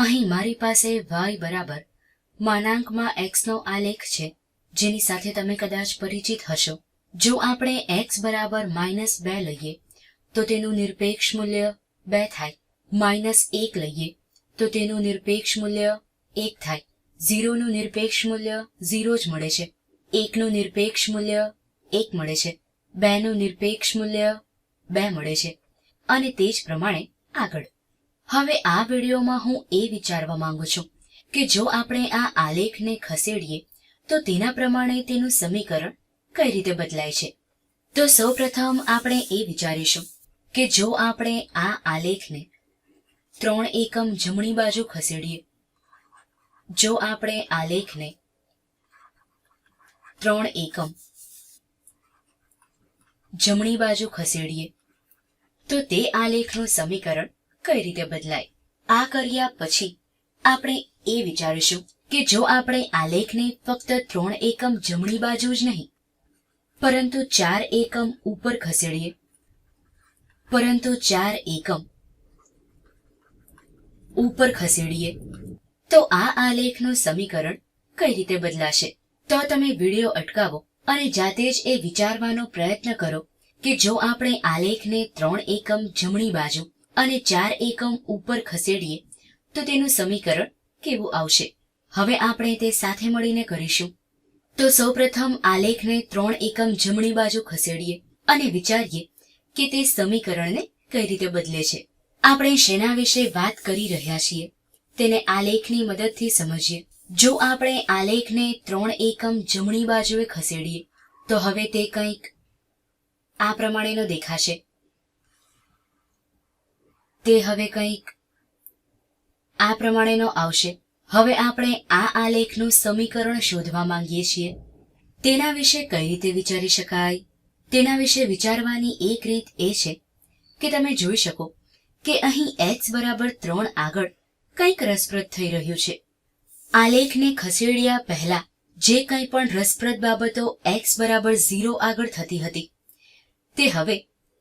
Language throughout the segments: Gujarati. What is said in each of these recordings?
અહીં મારી પાસે વાય બરાબર માનાંકમાં એક્સનો આલેખ છે, જેની સાથે તમે કદાચ પરિચિત હશો. જો આપણે એક્સ બરાબર માઇનસ બે લઈએ, તો તેનું નિરપેક્ષ મૂલ્ય બે થાય. માઇનસ એક લઈએ, તો તેનું નિરપેક્ષ મૂલ્ય એક થાય. ઝીરોનું નિરપેક્ષ મૂલ્ય ઝીરો જ મળે છે. એકનું નિરપેક્ષ મૂલ્ય એક મળે છે. બેનું નિરપેક્ષ મૂલ્ય બે મળે છે. અને તે જ પ્રમાણે આગળ. હવે આ વિડીયોમાં હું એ વિચારવા માંગુ છું કે જો આપણે આ આલેખને ખસેડીએ, તો તેના પ્રમાણે તેનું સમીકરણ કઈ રીતે બદલાય છે? તો સૌપ્રથમ આપણે એ વિચારીશું કે જો આપણે આ આલેખને ત્રણ એકમ જમણી બાજુ ખસેડીએ, જો આપણે આલેખને ત્રણ એકમ જમણી બાજુ ખસેડીએ, તો તે આલેખનું સમીકરણ કઈ રીતે બદલાય? આ કર્યા પછી આપણે એ વિચારીશું કે જો આપણે આલેખને ફક્ત ત્રણ એકમ જમણી બાજુ જ નહીં, પરંતુ ચાર એકમ ઉપર ખસેડીએ, પરંતુ ચાર એકમ ઉપર ખસેડીએ, તો આ આલેખનું સમીકરણ કઈ રીતે બદલાશે? તો તમે વીડિયો અટકાવો અને જાતે જ એ વિચારવાનો પ્રયત્ન કરો કે જો આપણે આલેખને ત્રણ એકમ જમણી બાજુ અને ચાર એકમ ઉપર ખસેડીએ, તો તેનું સમીકરણ કેવું આવશે? હવે આપણે તે સાથે મળીને કરીશું. તો સૌપ્રથમ આલેખને ત્રણ એકમ જમણી બાજુ ખસેડીએ અને વિચારીએ કે તે સમીકરણને કઈ રીતે બદલે છે. આપણે શેના વિશે વાત કરી રહ્યા છીએ, તેને આલેખની મદદથી સમજીએ. જો આપણે આલેખને ત્રણ એકમ જમણી બાજુએ ખસેડીએ, તો હવે તે કંઈક આ પ્રમાણેનો દેખાશે. તે હવે કંઈક આ પ્રમાણેનો આવશે. હવે આપણે આ આલેખનું સમીકરણ શોધવા માંગીએ છીએ. તેના વિશે કઈ રીતે વિચારી શકાય? તેના વિશે વિચારવાની એક રીત એ છે કે તમે જોઈ શકો કે અહીં એક્સ બરાબર ત્રણ આગળ કંઈક રસપ્રદ થઈ રહ્યું છે. આલેખને ખસેડ્યા પહેલા જે કંઈ પણ રસપ્રદ બાબતો એક્સ બરાબર ઝીરો આગળ થતી હતી, તે હવે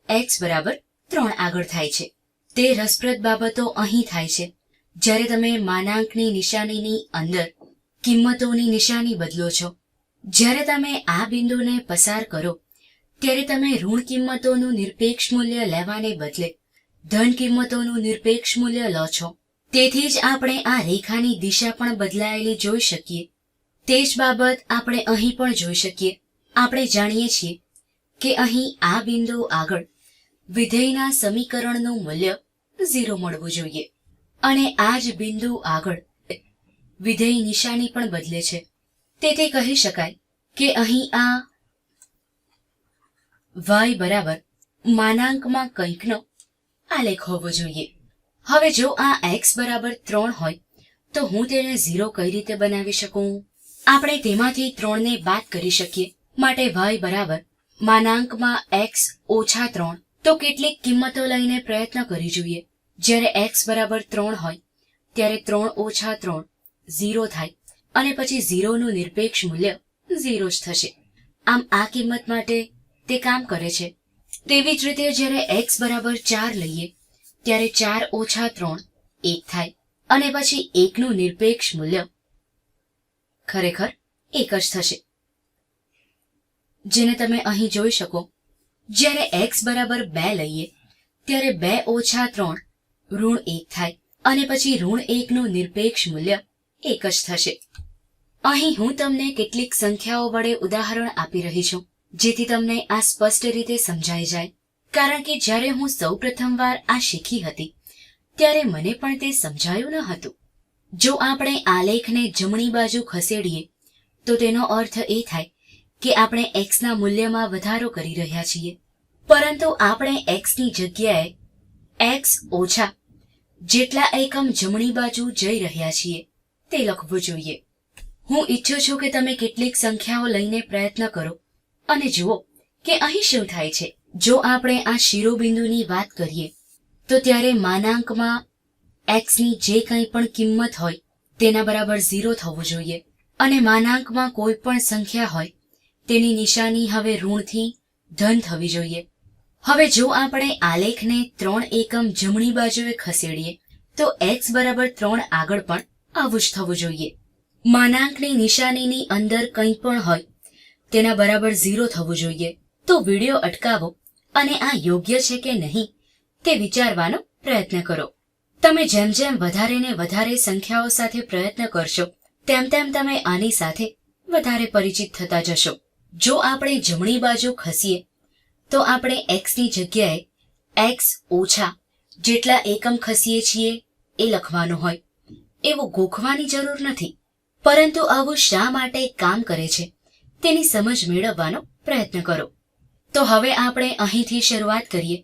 એક્સ બરાબર ત્રણ આગળ થાય છે. તે રસપ્રદ બાબતો અહીં થાય છે. જ્યારે તમે માનાંકની નિશાનીની અંદર કિંમતોની નિશાની બદલો છો, જ્યારે તમે આ બિંદુને પસાર કરો, ત્યારે તમે ઋણ કિંમતોનું નિરપેક્ષ મૂલ્ય લેવાને બદલે ધન કિંમતોનું નિરપેક્ષ મૂલ્ય લો છો. તેથી જ આપણે આ રેખાની દિશા પણ બદલાયેલી જોઈ શકીએ. તે જ બાબત આપણે અહીં પણ જોઈ શકીએ. આપણે જાણીએ છીએ કે અહીં આ બિંદુ આગળ વિધેયના સમીકરણનું મૂલ્ય ઝીરો મળવું જોઈએ. અને આ જ બિંદુ આગળ વિધેય નિશાની પણ બદલે છે. તેથી કહી શકાય કે અહીં આ વાય બરાબર માનાંકમાં કંઈકનો આલેખ હોવો જોઈએ. હવે જો આ એક્સ બરાબર ત્રણ હોય, તો હું તેને ઝીરો કઈ રીતે બનાવી શકું? આપણે તેમાંથી ત્રણને બાદ કરી શકીએ. માટે વાય બરાબર માનાંકમાં એક્સ ઓછા ત્રણ તો કેટલીક કિંમતો લઈને પ્રયત્ન કરી જોઈએ. જ્યારે એક્સ બરાબર ત્રણ હોય, ત્યારે ત્રણ ઓછા ત્રણ ઝીરો થાય અને પછી ઝીરોનું નિરપેક્ષ મૂલ્ય ઝીરો જ થશે. આમ આ કિંમત માટે તે કામ કરે છે. તેવી જ રીતે જ્યારે એક્સ બરાબર ચાર લઈએ, ત્યારે ચાર ઓછા ત્રણ એક થાય અને પછી એકનું નિરપેક્ષ મૂલ્ય ખરેખર એક જ થશે. જેને તમે અહીં જોઈ શકો જ્યારે એક્સ બરાબર બે લઈએ, ત્યારે બે ઓછા ત્રણ, ઋણ એક થાય અને પછી ઋણ એકનું નિરપેક્ષ મૂલ્ય એક જ થશે. અહીં હું તમને કેટલીક સંખ્યાઓ વડે ઉદાહરણ આપી રહી છું, જેથી તમને આ સ્પષ્ટ રીતે સમજાઈ જાય. કારણ કે જ્યારે હું સૌ પ્રથમવાર આ શીખી હતી, ત્યારે મને પણ તે સમજાયું ન હતું. જો આપણે આલેખને જમણી બાજુ ખસેડીએ, તો તેનો અર્થ એ થાય કે આપણે એક્સના મૂલ્યમાં વધારો કરી રહ્યા છીએ. પરંતુ આપણે એક્સની જગ્યાએ એક્સ ઓછા જેટલા એકમ જમણી બાજુ જઈ રહ્યા છીએ, તે લખવું જોઈએ. હું ઈચ્છું છું કે તમે કેટલીક સંખ્યાઓ લઈને પ્રયત્ન કરો. અને જુઓ કે અહીં શું થાય છે. જો આપણે આ શિરોબિંદુની વાત કરીએ, તો ત્યારે માનાંકમાં એક્સની જે કંઈ પણ કિંમત હોય, તેના બરાબર ઝીરો થવું જોઈએ. અને માનાંકમાં કોઈ પણ સંખ્યા હોય તેની નિશાની હવે ઋણથી ધન થવી જોઈએ. હવે જો આપણે આલેખને ત્રણ એકમ જમણી બાજુએ ખસેડીએ, તો એક્સ બરાબર ત્રણ આગળ પણ આવું જ થવું જોઈએ. માનાંકની નિશાનીની અંદર કંઈ પણ હોય, તેના બરાબર ઝીરો થવું જોઈએ. તો વિડિયો અટકાવો અને આ યોગ્ય છે કે નહીં તે વિચારવાનો પ્રયત્ન કરો. તમે જેમ જેમ વધારે ને વધારે સંખ્યાઓ સાથે પ્રયત્ન કરશો, તેમ તેમ તમે આની સાથે વધારે પરિચિત થતા જશો. જો આપણે જમણી બાજુ ખસીએ, તો આપણે એક્સની જગ્યાએ એક્સ ઓછા જેટલા એકમ ખસીએ છીએ એ લખવાનું હોય. એવું ગોખવાની જરૂર નથી. પરંતુ આવું શા માટે કામ કરે છે, તેની સમજ મેળવવાનો પ્રયત્ન કરો. તો હવે આપણે અહીંથી શરૂઆત કરીએ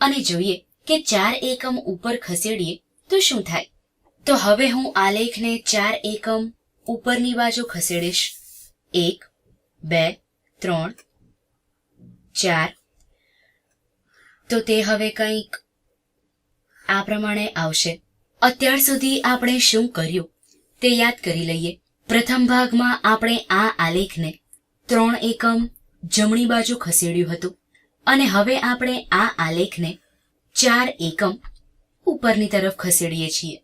અને જોઈએ કે ચાર એકમ ઉપર ખસેડીએ તો શું થાય. તો હવે હું આલેખને ચાર એકમ ઉપરની બાજુ ખસેડીશ. એક, બે ત્રણ, ચાર. તો તે હવે કંઈક આ પ્રમાણે આવશે. અત્યાર સુધી આપણે શું કર્યું? તે યાદ કરી લઈએ. પ્રથમ ભાગમાં આપણે આ આલેખને ત્રણ એકમ જમણી બાજુ ખસેડ્યું હતું. અને હવે આપણે આ આલેખને ચાર એકમ ઉપરની તરફ ખસેડીએ છીએ.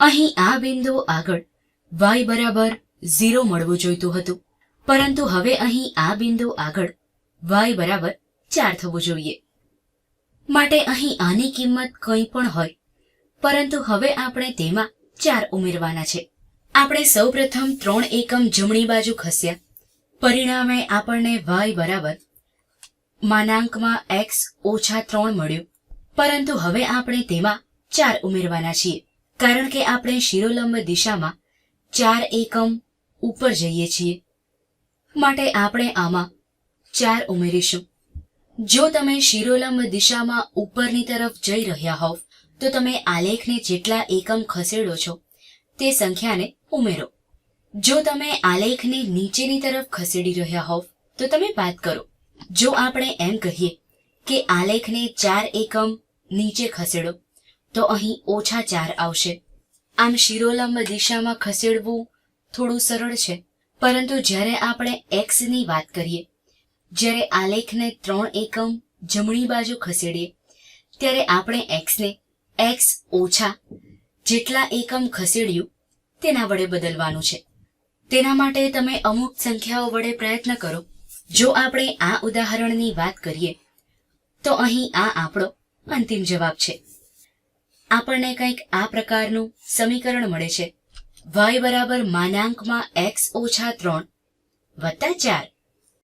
અહીં આ બિંદુ આગળ વાય બરાબર ઝીરો મળવું જોઈતું હતું. પરંતુ હવે અહીં આ બિંદુ આગળ વાય બરાબર ચાર થવું જોઈએ. માટે અહીં આની કિંમત કંઈ પણ હોય, પરંતુ હવે આપણે તેમાં ચાર ઉમેરવાના છે. આપણે સૌપ્રથમ ત્રણ એકમ જમણી બાજુ ખસ્યા. પરિણામે આપણને વાય બરાબર માનાંકમાં એક્સ ઓછા ત્રણ મળ્યું. પરંતુ હવે આપણે તેમાં ચાર ઉમેરવાના છીએ, કારણ કે આપણે શિરોલંબ દિશામાં ચાર એકમ ઉપર જઈએ છીએ. માટે આપણે આમાં ચાર ઉમેરીશું. જો તમે શિરોલંબ દિશામાં ઉપરની તરફ જઈ રહ્યા હોવ, તો તમે આલેખને જેટલા એકમ ખસેડો છો, તે સંખ્યાને ઉમેરો. જો તમે આલેખને નીચેની તરફ ખસેડી રહ્યા હોવ, તો તમે વાત કરો. જો આપણે એમ કહીએ કે આલેખને ચાર એકમ નીચે ખસેડો, તો અહીં ઓછા ચાર આવશે. આમ શિરોલંબ દિશામાં ખસેડવું થોડું સરળ છે. પરંતુ જ્યારે આપણે એક્સની વાત કરીએ, જ્યારે આલેખને ત્રણ એકમ જમણી બાજુ ખસેડીએ, ત્યારે આપણે એક્સને એક્સ ઓછા જેટલા એકમ ખસેડ્યું તેના વડે બદલવાનું છે. તેના માટે તમે અમુક સંખ્યાઓ વડે પ્રયત્ન કરો. જો આપણે આ ઉદાહરણની વાત કરીએ, તો અહીં આ આપણો અંતિમ જવાબ છે. આપણને કંઈક આ પ્રકારનું સમીકરણ મળે છે. Y બરાબર માનાંકમાં એક્સ ઓછા ત્રણ વત્તા ચાર.